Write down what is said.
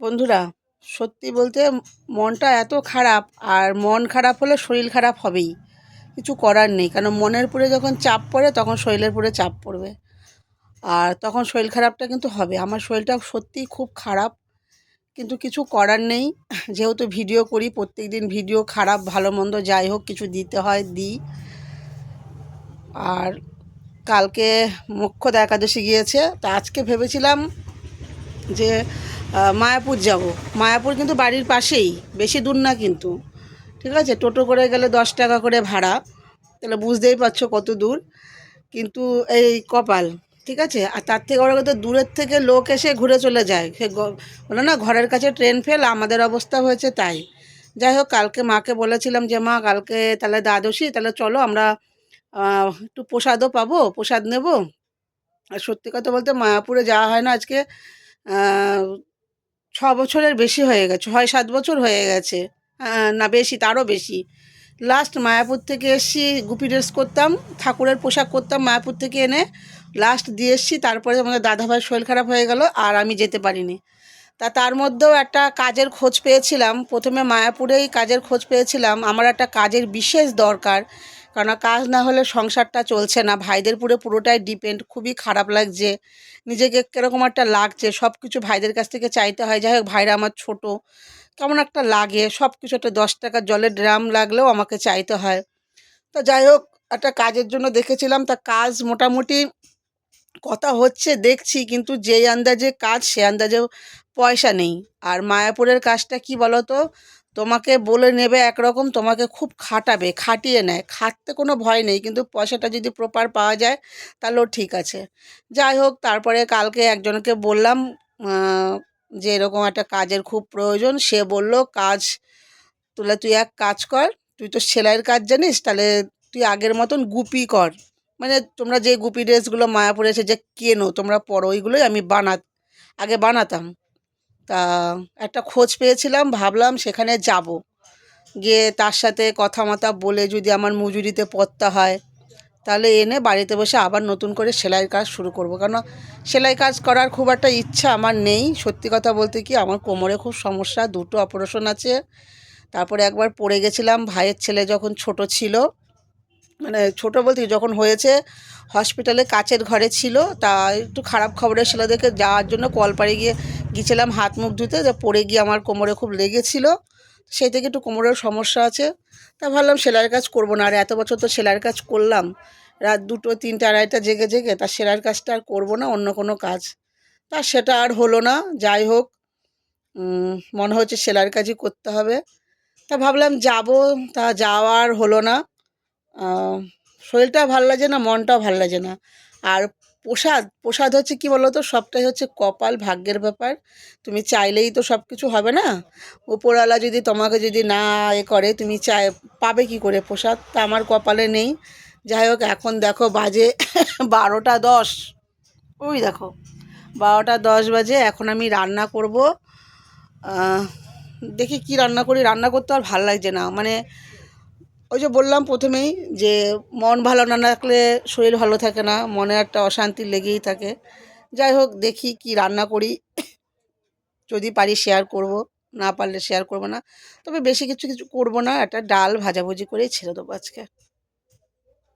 বন্ধুরা, সত্যি বলতে মনটা এত খারাপ, আর মন খারাপ হলে শরীর খারাপ হবেই। কিছু করার নেই কারণ মনের উপরে যখন চাপ পড়ে, তখন শরীরের উপরে চাপ পড়বে। আর তখন শরীর খারাপটা কিন্তু হবে। আমার শরীরটা সত্যিই খুব খারাপ, কিন্তু কিছু করার নেই। যেহেতু ভিডিও করি প্রত্যেক দিন ভিডিও খারাপ, ভালো মন্দ যাই হোক, কিছু দিতে হয়, দিই। আর কালকে মুখ্যদ একাদশী গিয়েছে, তা আজকে ভেবেছিলাম যে মায়াপুর যাব। মায়াপুর কিন্তু বাড়ির পাশেই, বেশি দূর না কিন্তু। ঠিক আছে? টোটো করে গেলে দশ টাকা করে ভাড়া। তাহলে বুঝতেই পারছ কত দূর। কিন্তু এই কপাল, ঠিক আছে? আর তার থেকে বড় কথা, দূরের থেকে লোক এসে ঘুরে চলে যায়। সে বলে না, ঘরের কাছে ট্রেন ফেল আমাদের অবস্থা হয়েছে তাই। যাই হোক, কালকে মাকে বলেছিলাম যে, মা, কালকে তাহলে দ্বাদশী, তাহলে চলো আমরা একটু প্রসাদও পাবো, প্রসাদ নেব। আর সত্যি কথা বলতে, মায়াপুরে যাওয়া হয় না আজকে। ছ বছরের বেশি হয়ে গেছে ছয় সাত বছর হয়ে গেছে। না, বেশি, তারও বেশি। লাস্ট মায়াপুর থেকে এসছি, গুপি ড্রেস করতাম, ঠাকুরের পোশাক করতাম মায়াপুর থেকে এনে। লাস্ট দিয়ে এসছি, তারপরে আমাদের দাদাভাই শরীর খারাপ হয়ে গেল, আর আমি যেতে পারিনি। তা তার মধ্যেও একটা কাজের খোঁজ পেয়েছিলাম। প্রথমে মায়াপুরেই কাজের খোঁজ পেয়েছিলাম। আমার একটা কাজের বিশেষ দরকার। কারণ কাজ না হলে সংসারটা চলছে না। ভাইদের পুরো, পুরোটাই ডিপেন্ড খুবই খারাপ লাগছে। নিজেকে কীরকম একটা লাগছে। সব কিছু ভাইদের কাছ থেকে চাইতে হয়। যাই হোক, ভাইরা আমার ছোট। কেমন একটা লাগে। সব কিছু একটা দশ টাকার জলের ড্রাম লাগলেও আমাকে চাইতে হয়। তো যাই হোক, একটা কাজের জন্য দেখেছিলাম। তা কাজ মোটামুটি কথা হচ্ছে দেখছি কিন্তু যেই আন্দাজে কাজ সে আন্দাজেও পয়সা নেই। আর মায়াপুরের কাজটা কি বলো তো তোমাকে বলে নেবে একরকম, তোমাকে খুব খাটাবে, খাটিয়ে নেয়। খাটতে কোনো ভয় নেই, কিন্তু পয়সাটা যদি প্রপার পাওয়া যায় তাহলেও ঠিক আছে। যাই হোক, তারপরে কালকে একজনকে বললাম যে এরকম একটা কাজের খুব প্রয়োজন। সে বলল, কাজ তুলে তুই এক কাজ কর, তুই তো সেলাইয়ের কাজ জানিস, তাহলে তুই আগের মতন গুপি কর। মানে তোমরা যে গুপি ড্রেসগুলো মায়াপুরে এসে যে কেনো, তোমরা পরো, ওইগুলোই আমি বানা, আগে বানাতাম। তা একটা খোঁজ পেয়েছিলাম, ভাবলাম সেখানে যাব। গিয়ে তার সাথে কথা মতা বলে যদি আমার মজুরিতে পড়তে হয়, তাহলে এনে বাড়িতে বসে আবার নতুন করে সেলাইয়ের কাজ শুরু করব। কেন সেলাই কাজ করার খুব একটা ইচ্ছা আমার নেই। সত্যি কথা বলতে কি, আমার কোমরে খুব সমস্যা, দুটো অপারেশন আছে। তারপরে একবার পড়ে গেছিলাম, ভাইয়ের ছেলে যখন ছোট ছিল মানে ছোট বলতে যখন হয়েছে হসপিটালে কাচের ঘরে ছিল, তা একটু খারাপ খবরের ছিল দেখে যাওয়ার জন্য কলপাড়ে গিয়ে গিয়েছিলাম, হাত মুখ ধুতে, তা পড়ে গিয়ে আমার কোমরে খুব লেগেছিলো। সেই থেকে একটু কোমরের সমস্যা আছে। তা ভাবলাম সেলাইয়ের কাজ করব না, আর এত বছর তো সেলাইয়ের কাজ করলাম। রাত দুটো, তিনটে, আড়াইটা জেগে জেগে, তা সেলাইয়ের কাজটা আর করব না, অন্য কোনো কাজ। তা সেটা আর হলো না, যাই হোক মনে হচ্ছে সেলাইয়ের কাজই করতে হবে। তা ভাবলাম যাব, তা যাওয়ার হলো না। শরীরটা ভালো লাগে না, মনটাও ভালো লাগে না। আর প্রসাদ প্রসাদ হচ্ছে কি বলো তো সবটাই হচ্ছে কপাল ভাগ্যের ব্যাপার। তুমি চাইলেই তো সব কিছু হবে না। উপরওয়ালা যদি তোমাকে যদি না এ করে, তুমি চাই, পাবে কি করে প্রসাদ? তা আমার কপালে নেই। যাই হোক, এখন দেখো বাজে বারোটা দশ। ওই দেখো, বারোটা দশ বাজে, এখন আমি রান্না করব। দেখি কি রান্না করি। রান্না করতে আর ভালো লাগছে না। মানে ওই যে বললাম প্রথমেই যে মন ভালো না রাখলে শরীর ভালো থাকে না, মনে একটা অশান্তি লেগেই থাকে। যাই হোক, দেখি কি রান্না করি। যদি পারি শেয়ার করব, না পারলে শেয়ার করব না। তবে বেশি কিছু কিছু করব না, একটা ডাল ভাজাভুজি করেই ছেড়ে দেবো আজকে।